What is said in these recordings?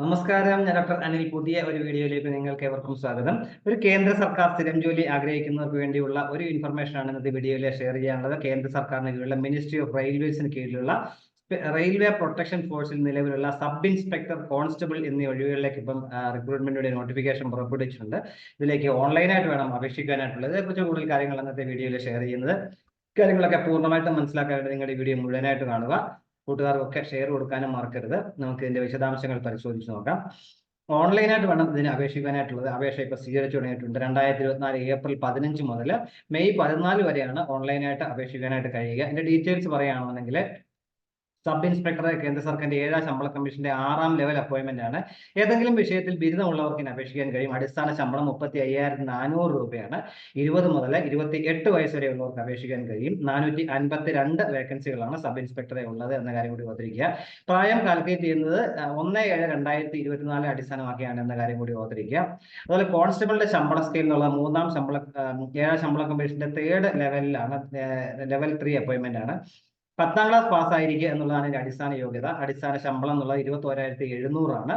നമസ്കാരം ഞാൻ ഡോക്ടർ അനിൽ പുതിയ ഒരു വീഡിയോയിലേക്ക് നിങ്ങൾക്ക് ഏവർക്കും സ്വാഗതം. ഒരു കേന്ദ്ര സർക്കാർ സ്ഥിരം ജോലി ആഗ്രഹിക്കുന്നവർക്ക് വേണ്ടിയുള്ള ഒരു ഇൻഫർമേഷൻ ആണ് ഇന്നത്തെ വീഡിയോയിൽ ഷെയർ ചെയ്യാനുള്ളത്. കേന്ദ്ര സർക്കാരിന് കീഴിലുള്ള മിനിസ്ട്രി ഓഫ് റെയിൽവേസിന് കീഴിലുള്ള റെയിൽവേ പ്രൊട്ടക്ഷൻ ഫോഴ്സിൽ നിലവിലുള്ള സബ് ഇൻസ്പെക്ടർ കോൺസ്റ്റബിൾ എന്നീ ഒഴിവുകളിലേക്ക് ഇപ്പം റിക്രൂട്ട്മെന്റിന്റെ നോട്ടിഫിക്കേഷൻ പുറപ്പെടുവിച്ചിട്ടുണ്ട്. ഇതിലേക്ക് ഓൺലൈനായിട്ട് വേണം അപേക്ഷിക്കാനായിട്ടുള്ളത്. ഇതേക്കുറിച്ച് കൂടുതൽ കാര്യങ്ങൾ ഇന്നത്തെ വീഡിയോയിൽ ഷെയർ ചെയ്യുന്നത്. കാര്യങ്ങളൊക്കെ പൂർണമായിട്ടും മനസ്സിലാക്കാനായിട്ട് നിങ്ങളുടെ വീഡിയോ മുഴുവനായിട്ട് കാണുക. കൂട്ടുകാർക്കൊക്കെ ഷെയർ കൊടുക്കാനും മറക്കരുത്. നമുക്ക് ഇതിന്റെ വിശദാംശങ്ങൾ പരിശോധിച്ച് നോക്കാം. ഓൺലൈനായിട്ട് വേണം ഇതിന് അപേക്ഷിക്കാനായിട്ടുള്ളത്. അപേക്ഷ ഇപ്പോൾ സ്വീകരിച്ചു തുടങ്ങിയിട്ടുണ്ട്. രണ്ടായിരത്തി ഇരുപത്തിനാല് ഏപ്രിൽ പതിനഞ്ച് മുതൽ മെയ് പതിനാല് വരെയാണ് ഓൺലൈനായിട്ട് അപേക്ഷിക്കാനായിട്ട് കഴിയുക. ഇതിന്റെ ഡീറ്റെയിൽസ് പറയുകയാണെന്നുണ്ടെങ്കിൽ സബ് ഇൻസ്പെക്ടർ കേന്ദ്ര സർക്കാരിന്റെ ഏഴാം ശമ്പള കമ്മീഷന്റെ ആറാം ലെവൽ അപ്പോയിന്റ്മെന്റ് ആണ്. ഏതെങ്കിലും വിഷയത്തിൽ ബിരുദമുള്ളവർക്ക് അപേക്ഷിക്കാൻ കഴിയും. അടിസ്ഥാന ശമ്പളം മുപ്പത്തി അയ്യായിരത്തി നാനൂറ് രൂപയാണ്. ഇരുപത് മുതൽ ഇരുപത്തി എട്ട് വയസ്സ് വരെയുള്ളവർക്ക് അപേക്ഷിക്കാൻ കഴിയും. നാനൂറ്റി അൻപത്തി രണ്ട് വേക്കൻസികളാണ് സബ് ഇൻസ്പെക്ടറെ ഉള്ളത് എന്ന കാര്യം കൂടി ഓർത്തിരിക്കുക പ്രായം കാൽക്കുലേറ്റ് ചെയ്യുന്നത് ഒന്ന് ഏഴ് രണ്ടായിരത്തി ഇരുപത്തിനാല് അടിസ്ഥാനമാക്കിയാണ് എന്ന കാര്യം കൂടി ഓർത്തിരിക്കുക അതുപോലെ കോൺസ്റ്റബിളിന്റെ ശമ്പള സ്കെയിൽ എന്നുള്ള മൂന്നാം ശമ്പള ഏഴാം ശമ്പള കമ്മീഷന്റെ തേർഡ് ലെവലിലാണ് ലെവൽ ത്രീ അപ്പോയിന്റ്മെന്റ് ആണ്. പത്താം ക്ലാസ് പാസ്സായിരിക്കുക എന്നുള്ളതാണ് എന്റെ അടിസ്ഥാന യോഗ്യത. അടിസ്ഥാന ശമ്പളം എന്നുള്ളത് ഇരുപത്തി ഓരായിരത്തി എഴുന്നൂറാണ്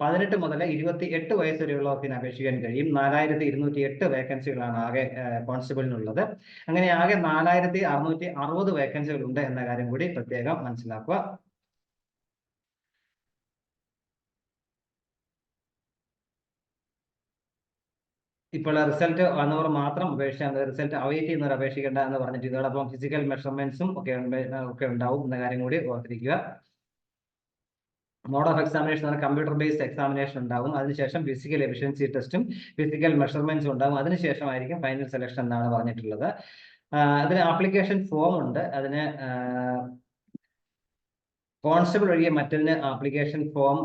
പതിനെട്ട് മുതൽ ഇരുപത്തി എട്ട് വയസ്സ് വരെയുള്ളവർക്ക് അപേക്ഷിക്കാൻ കഴിയും. നാലായിരത്തി ഇരുന്നൂറ്റി എട്ട് വേക്കൻസികളാണ് ആകെ കോൺസ്റ്റബിളിനുള്ളത്. അങ്ങനെ ആകെ നാലായിരത്തി അറുന്നൂറ്റി അറുപത് വേക്കൻസികൾ ഉണ്ട് എന്ന കാര്യം കൂടി പ്രത്യേകം മനസ്സിലാക്കുക. ഇപ്പോൾ റിസൾട്ട് വന്നവർ മാത്രം അപേക്ഷിച്ചാൽ റിസൾട്ട് അവൈറ്റ് ചെയ്യുന്നവർ അപേക്ഷിക്കേണ്ട എന്ന് പറഞ്ഞിട്ട് ഇതോടൊപ്പം ഫിസിക്കൽ മെഷർമെന്റ്സും ഒക്കെ ഒക്കെ ഉണ്ടാവും എന്ന കാര്യം കൂടി ഓർത്തിരിക്കുക. Mode of examination computer based examination ഉണ്ടാവും. അതിനുശേഷം ഫിസിക്കൽ എഫിഷ്യൻസി ടെസ്റ്റും ഫിസിക്കൽ മെഷർമെന്റ്സും ഉണ്ടാവും. അതിനുശേഷമായിരിക്കും ഫൈനൽ സെലക്ഷൻ എന്നാണ് പറഞ്ഞിട്ടുള്ളത്. അതിന് ആപ്ലിക്കേഷൻ ഫോം ഉണ്ട്. അതിന് കോൺസ്റ്റബിൾ ഒഴികെ മറ്റതിന് ആപ്ലിക്കേഷൻ ഫോം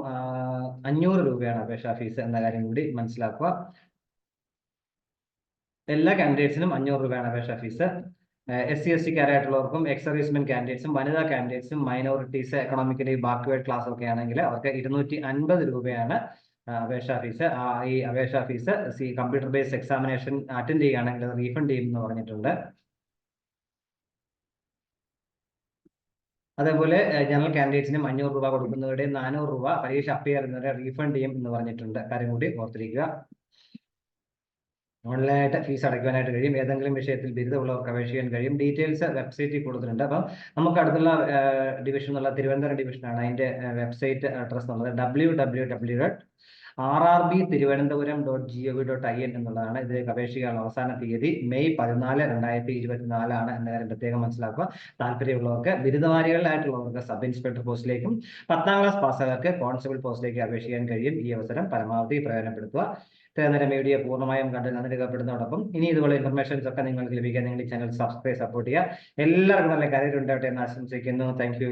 അഞ്ഞൂറ് രൂപയാണ് അപേക്ഷാ ഫീസ് എന്ന കാര്യം കൂടി മനസ്സിലാക്കുക. എല്ലാ കാൻഡിഡേറ്റ്സിനും അഞ്ഞൂറ് രൂപയാണ് അപേക്ഷാ ഫീസ് എസ് സി എസ് ടിക്കാരായിട്ടുള്ളവർക്കും എക്സ് സർവീസ്മെൻ കാൻഡിഡേറ്റ്സും വനിതാ കാൻഡിഡേറ്റ്സും മൈനോറിറ്റീസ് എക്കണോമിക്കലി ബാക്ക്വേർഡ് ക്ലാസ് ഒക്കെ ആണെങ്കിൽ അവർക്ക് ഇരുന്നൂറ്റി അൻപത് രൂപയാണ് അപേക്ഷാ ഫീസ് ഈ അപേക്ഷാ fees C computer based examination attend ചെയ്യുകയാണെങ്കിൽ റീഫണ്ട് ചെയ്യും എന്ന് പറഞ്ഞിട്ടുണ്ട്. അതേപോലെ ജനറൽ കാൻഡിഡേറ്റ്സിനും അഞ്ഞൂറ് രൂപ കൊടുക്കുന്നവരുടെയും നാനൂറ് രൂപ പരീക്ഷ അപ്പിയർ ചെയ്യുന്നവരെ റീഫണ്ട് ചെയ്യും എന്ന് പറഞ്ഞിട്ടുണ്ട്. കാര്യം കൂടി ഓർത്തിരിക്കുക. ഓൺലൈനായിട്ട് ഫീസ് അടയ്ക്കാനായിട്ട് കഴിയും. ഏതെങ്കിലും വിഷയത്തിൽ ബിരുദമുള്ളവർക്ക് അപേക്ഷിക്കാൻ കഴിയും. ഡീറ്റെയിൽസ് വെബ്സൈറ്റിൽ കൊടുത്തിട്ടുണ്ട്. അപ്പം നമുക്ക് അടുത്തുള്ള ഡിവിഷൻ എന്നുള്ള തിരുവനന്തപുരം ഡിവിഷനാണ് അതിന്റെ വെബ്സൈറ്റ് അഡ്രസ്സ് എന്നുള്ളത്. W W W dot R R B Thiruvananthapuram dot G O V dot I N എന്നുള്ളതാണ് ഇതിലേക്ക് അപേക്ഷിക്കാനുള്ള അവസാന തീയതി. മെയ് പതിനാല് രണ്ടായിരത്തി ഇരുപത്തിനാലാണ് എന്ന കാര്യം പ്രത്യേകം മനസ്സിലാക്കുക. താല്പര്യമുള്ളവർക്ക് ബിരുദവാരികളിലായിട്ടുള്ളവർക്ക് സബ് ഇൻസ്പെക്ടർ പോസ്റ്റിലേക്കും പത്താം ക്ലാസ് പാസ്സുകാർക്ക് കോൺസ്റ്റബിൾ പോസ്റ്റിലേക്ക് അപേക്ഷിക്കാൻ കഴിയും. ഈ അവസരം പരമാവധി പ്രയോജനപ്പെടുത്തുക. നേരം വീഡിയോ പൂർണമായും കണ്ട് നന്ദി രേഖപ്പെടുന്നതോടൊപ്പം ഇനി ഇതുപോലെ ഇൻഫർമേഷൻസ് ഒക്കെ നിങ്ങൾക്ക് ലഭിക്കാൻ നിങ്ങൾ ഈ ചാനൽ സബ്സ്ക്രൈബ് സപ്പോർട്ട് ചെയ്യുക. എല്ലാവർക്കും നല്ല കരിയർ ഉണ്ടാവട്ടെ എന്ന് ആശംസിക്കുന്നു. Thank you